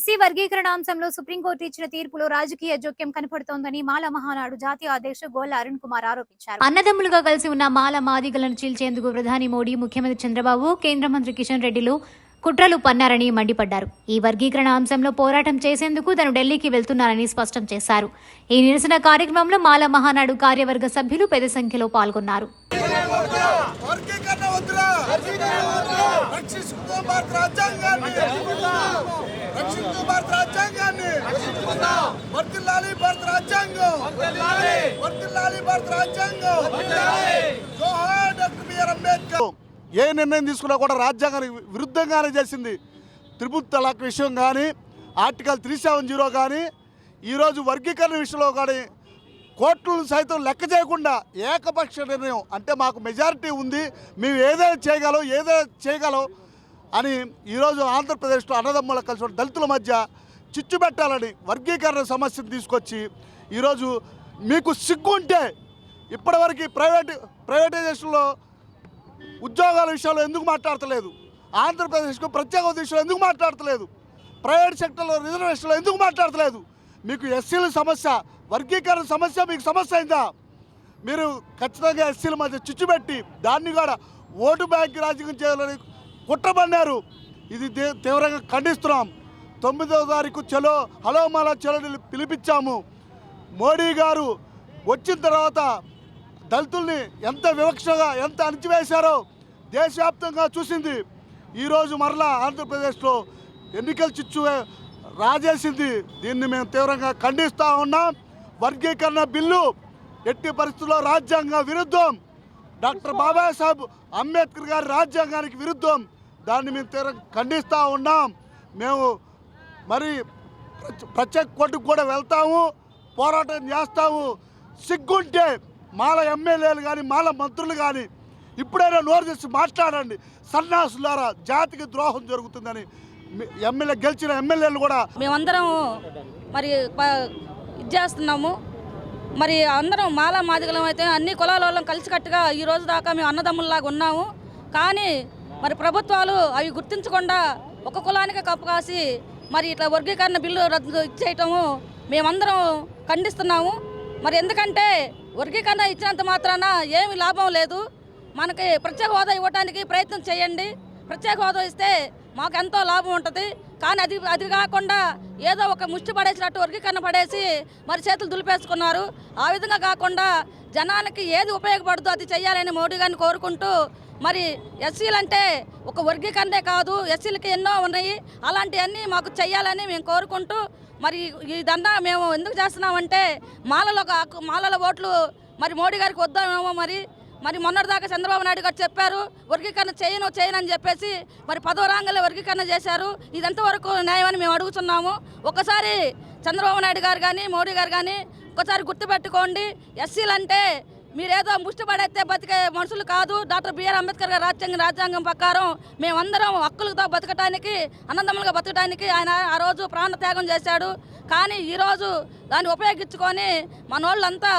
SC వర్గీకరణ అంశంలో supreme court ఇచ్చిన తీర్పులో రాజకీయ జోక్యం కనపడుతోందని మాల మహానాడు జాతీయ అధ్యక్షుడు గోల్ల అరుణ్ కుమార్ ఆరోపించారు. అన్నదమ్ములుగా కలిసి ఉన్న మాల మాదిగలను చీల్చేందుకు ప్రధాని మోడీ ముఖ్యమంత్రి చంద్రబాబు కేంద్ర మంత్రి కిషన్ రెడ్డిలు కుట్రలు పన్నారని మండిపడ్డారు. ఈ వర్గీకరణ అంశంలో పోరాటం చేసేందుకు తాను ఢిల్లీకి వెళ్తున్నారని స్పష్టం చేశారు. ఈ నిరసన కార్యక్రమంలో మాల మహానాడు కార్యవర్గ సభ్యులు పెద్ద సంఖ్యలో పాల్గొన్నారు. వర్గీకరణ వద్దురా. రక్షించుకుందాం భారత రాజ్యాంగాన్ని. రక్షించుకుందాం భారత రాజ్యాంగాన్ని వర్తిల్లాలి భారత రాజ్యాంగం. వర్తిల్లాలి. భారత రాజ్యాంగం. జోహార్ డాక్టర్ బిఆర్ అంబేద్కర్. ఏ నిర్ణయం తీసుకున్నా కూడా రాజ్యాంగానికి విరుద్ధంగానే చేసింది. త్రిపుల్ తలాక్ విషయం కానీ ఆర్టికల్ త్రీ సెవెన్ జీరో కానీ ఈరోజు వర్గీకరణ విషయంలో కానీ కోర్టులు సైతం లెక్క చేయకుండా ఏకపక్ష నిర్ణయం అంటే మాకు మెజారిటీ ఉంది. మేము ఏదైనా చేయగలం ఏదైనా చేయగలం అని ఈరోజు ఆంధ్రప్రదేశ్లో అన్నదమ్ముల కలిసి దళితుల మధ్య చిచ్చు పెట్టాలని వర్గీకరణ సమస్యను తీసుకొచ్చి ఈరోజు మీకు సిగ్గు ఉంటే ఇప్పటివరకు ప్రైవేట్ ప్రైవేటైజేషన్లో ఉద్యోగాల విషయంలో ఎందుకు మాట్లాడతలేదు? ఆంధ్రప్రదేశ్కు ప్రత్యేక ఉద్దేశంలో ఎందుకు మాట్లాడతలేదు? ప్రైవేట్ సెక్టర్లో రిజర్వేషన్లో ఎందుకు మాట్లాడతలేదు? మీకు ఎస్సీల సమస్య వర్గీకరణ సమస్య మీకు సమస్య అయిందా? మీరు ఖచ్చితంగా ఎస్సీల మధ్య చిచ్చు పెట్టి దాన్ని కూడా ఓటు బ్యాంక్ రాజకీయం చేయాలని కుట్రబన్నారు ఇది దే- తీవ్రంగా ఖండిస్తున్నాం. తొమ్మిదవ తారీఖు చలో హలోమాల చలో పిలిపించాము. మోడీ గారు వచ్చిన తర్వాత దళితుల్ని ఎంత వివక్షగా ఎంత అణిచివేశారో దేశవ్యాప్తంగా చూసింది. ఈరోజు మరలా ఆంధ్రప్రదేశ్లో ఎన్నికల చిచ్చు రాజేసింది. దీన్ని మేము తీవ్రంగా ఖండిస్తూ ఉన్నాం. వర్గీకరణ బిల్లు ఎట్టి పరిస్థితుల్లో రాజ్యాంగ విరుద్ధం. డాక్టర్ బాబాసాహెబ్ అంబేద్కర్ గారి రాజ్యాంగానికి విరుద్ధం. దాన్ని మేము తీర ఖండిస్తూ ఉన్నాం. మేము మరి ప్రత్యేక కోర్టుకు కూడా వెళ్తాము పోరాటం చేస్తాము. సిగ్గుంటే మాల ఎమ్మెల్యేలు కానీ మాల మంత్రులు కానీ ఇప్పుడైనా నోరు తెచ్చి మాట్లాడండి. సన్నాసులారా జాతికి ద్రోహం జరుగుతుందని ఎమ్మెల్యే గెలిచిన ఎమ్మెల్యేలు కూడా మేమందరం మరి ప- ఇది చేస్తున్నాము మరి అందరం మాల మాదిగలం అయితే అన్ని కులాల వాళ్ళం కలిసికట్టుగా ఈ రోజు దాకా మేము అన్నదమ్ముల్లాగా ఉన్నాము. కానీ మరి ప్రభుత్వాలు అవి గుర్తించకుండా ఒక కులానికి కప్పు కాసి మరి ఇట్లా వర్గీకరణ బిల్లు రద్దు ఇచ్చేయటము మేమందరం ఖండిస్తున్నాము. మరి ఎందుకంటే వర్గీకరణ ఇచ్చినంత మాత్రాన ఏమి లాభం లేదు. మనకి ప్రత్యేక హోదా ఇవ్వడానికి ప్రయత్నం చేయండి. ప్రత్యేక హోదా ఇస్తే మాకు ఎంతో లాభం ఉంటుంది. కానీ అది అది కాకుండా ఏదో ఒక ముష్టి పడేసినట్టు వర్గీకరణ పడేసి మరి చేతులు దులిపేసుకున్నారు. ఆ విధంగా కాకుండా జనానికి ఏది ఉపయోగపడుతుందో అది చేయాలని మోడీ గారిని కోరుకుంటూ మరి ఎస్సీలు అంటే ఒక వర్గీకరణే కాదు ఎస్సీలకి ఎన్నో ఉన్నాయి. అలాంటివన్నీ మాకు చెయ్యాలని మేము కోరుకుంటూ మరి ఇదన్నా మేము ఎందుకు చేస్తున్నామంటే మాలలో ఒక మాలల ఓట్లు మరి మోడీ గారికి వద్దామేమో మరి. మరి మొన్నటిదాకా చంద్రబాబు నాయుడు గారు చెప్పారు వర్గీకరణ చేయను చేయను అని చెప్పేసి మరి పదో రంగంలో వర్గీకరణ చేశారు. ఇది న్యాయమని మేము అడుగుతున్నాము. ఒకసారి చంద్రబాబు నాయుడు గారు కానీ మోడీ గారు కానీ ఒకసారి గుర్తుపెట్టుకోండి ఎస్సీలు అంటే మీరేదో ముష్టిపడైతే బతికే మనుషులు కాదు. డాక్టర్ బిఆర్ అంబేద్కర్ గారి రాజ్యాంగం రాజ్యాంగం ప్రకారం మేమందరం హక్కులతో బతకటానికి అన్నదమ్ములుగా బతకటానికి ఆయన ఆ రోజు ప్రాణత్యాగం చేశాడు. కానీ ఈరోజు దాన్ని ఉపయోగించుకొని మనోళ్ళంతా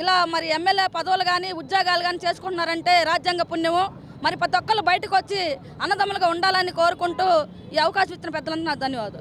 ఇలా మరి ఎమ్మెల్యే పదవులు కానీ ఉద్యోగాలు కానీ చేసుకుంటున్నారంటే రాజ్యాంగ పుణ్యము. మరి ప్రతి ఒక్కళ్ళు బయటకు వచ్చి అన్నదమ్ములుగా ఉండాలని కోరుకుంటూ ఈ అవకాశం ఇచ్చిన పెద్దలందరూ నాకు ధన్యవాదాలు.